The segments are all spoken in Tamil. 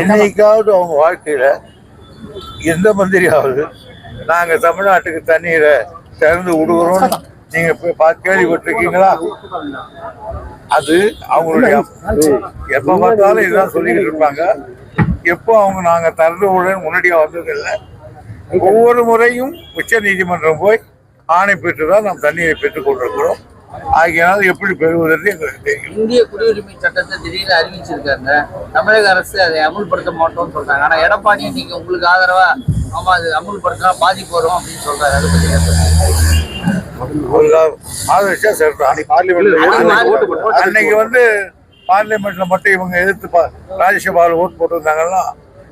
என்னைக்காவது அவங்க வாழ்க்கையில எந்த மந்திரியாவது நாங்க தமிழ்நாட்டுக்கு தண்ணீரை திறந்து விடுகிறோம் நீங்க கேள்விப்பட்டிருக்கீங்களா? அது அவங்களுடைய எப்ப பார்த்தாலும் இதுதான் சொல்லிக்கிட்டு இருப்பாங்க. எப்போ அவங்க நாங்க திறந்து விட முன்னாடியா வந்ததில்லை. ஒவ்வொரு முறையும் உச்ச நீதிமன்றம் போய் ஆணை பெற்று தான் நாம் தண்ணீரை பெற்றுக் கொண்டிருக்கிறோம். ஆகியனால் எப்படி பெறுவதற்கு எங்களுக்கு தெரியும். இந்திய குடியுரிமை சட்டத்தை திடீர்னு அறிவிச்சிருக்காங்க. தமிழக அரசு அதை அமுல்படுத்த மாட்டோம்னு சொல்றாங்க. ஆனா எடப்பாடியும் நீங்க உங்களுக்கு ஆதரவா ஆமா அது அமுல்படுத்தினா பாதிப்பு வரும் அப்படின்னு சொல்றாரு. அதை பத்தி ஆதரிச்சா சரிதான் அன்னைக்கு வந்து பார்லிமெண்ட்ல மட்டும் இவங்க எதிர்த்து பா- ராஜ்யசபால ஓட்டு போட்டிருந்தாங்கன்னா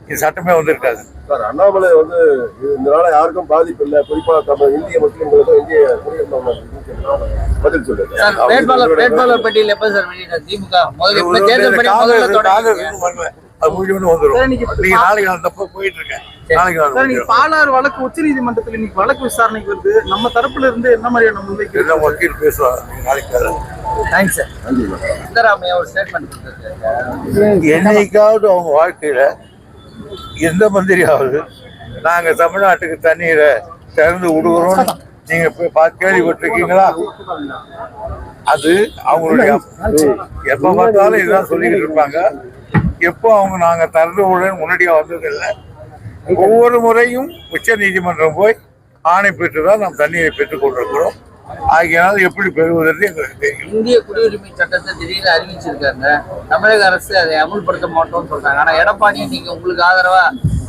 இது சட்டமே வந்திருக்காது. சார் அண்ணாமலை வந்து இது- இதனால யாருக்கும் பாதிப்பு இல்லை. குறிப்பா நம்ம இந்திய முஸ்லிம்களுக்கும் இந்திய பதில் சொல்லுங்க. பாலாறு வழக்கு உச்ச நீதிமன்றத்தில் இன்னைக்கு வழக்கு விசாரணைக்கு வருது. நம்ம தரப்புல இருந்து என்ன மாதிரியான முன்வைக்கு எல்லாம் வக்கீல் பேசுவாங்க. தேங்க்ஸ் சார் ஒரு ஸ்டேட்மெண்ட் என்னைக்காவது அவங்க வாழ்க்கையில எந்த மந்திரியாவது நாங்க தமிழ்நாட்டுக்கு தண்ணீரை திறந்து விடுகிறோம் நீங்க கேள்விப்பட்டிருக்கீங்களா? அது அவங்களுடைய எப்ப பார்த்தாலும் இதுதான் சொல்லிக்கிட்டு இருப்பாங்க. எப்போ அவங்க நாங்க திறந்து விட முன்னாடியா வந்ததில்லை. ஒவ்வொரு முறையும் உச்ச நீதிமன்றம் போய் ஆணை பெற்று தான் நாம் தண்ணீரை பெற்றுக் கொண்டிருக்கிறோம் ஆகியனால் எப்படி பெறுவதற்கு எங்களுக்கு தெரியும். இந்திய குடியுரிமை சட்டத்தை திடீர்னு அறிவிச்சிருக்காங்க. தமிழக அரசு அதை அமுல்படுத்த மாட்டோம்னு சொல்றாங்க. ஆனா எடப்பாடியும் நீங்க உங்களுக்கு ஆதரவா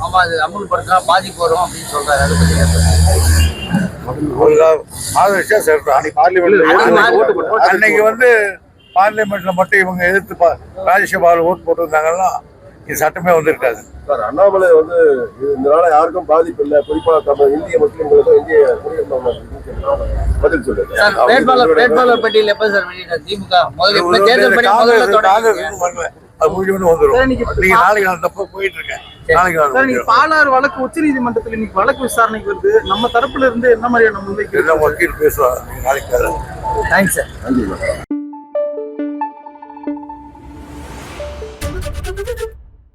ஆமா அது அமுல்படுத்தினா பாதிப்பு வரும் அப்படின்னு சொல்றாரு. அதை பத்தி ஆதரிச்சா சரிதான் அன்னைக்கு வந்து பார்லிமெண்ட்ல மட்டும் இவங்க எதிர்த்து ராஜ்யசபால ஓட்டு போட்டிருந்தாங்கன்னா இது சட்டமே வந்திருக்காது சார் அண்ணாமலை வந்து இதனால யாருக்கும் பாதிப்பு இல்லை. குறிப்பாக தமிழ் இந்திய முஸ்லீம்களுக்கும் இந்திய பதில் சொல்லுங்க. சார் வெளியிட வந்துடும் நீங்க நாளைக்கு தப்ப போயிட்டு இருக்கேன் நாளைக்கு வழக்கு உச்ச இன்னைக்கு வழக்கு விசாரணைக்கு வருது. நம்ம தரப்புல இருந்து என்ன மாதிரியான முன்வைக்கு எல்லாம் வக்கீல் நாளைக்கு தேங்க்ஸ் சார்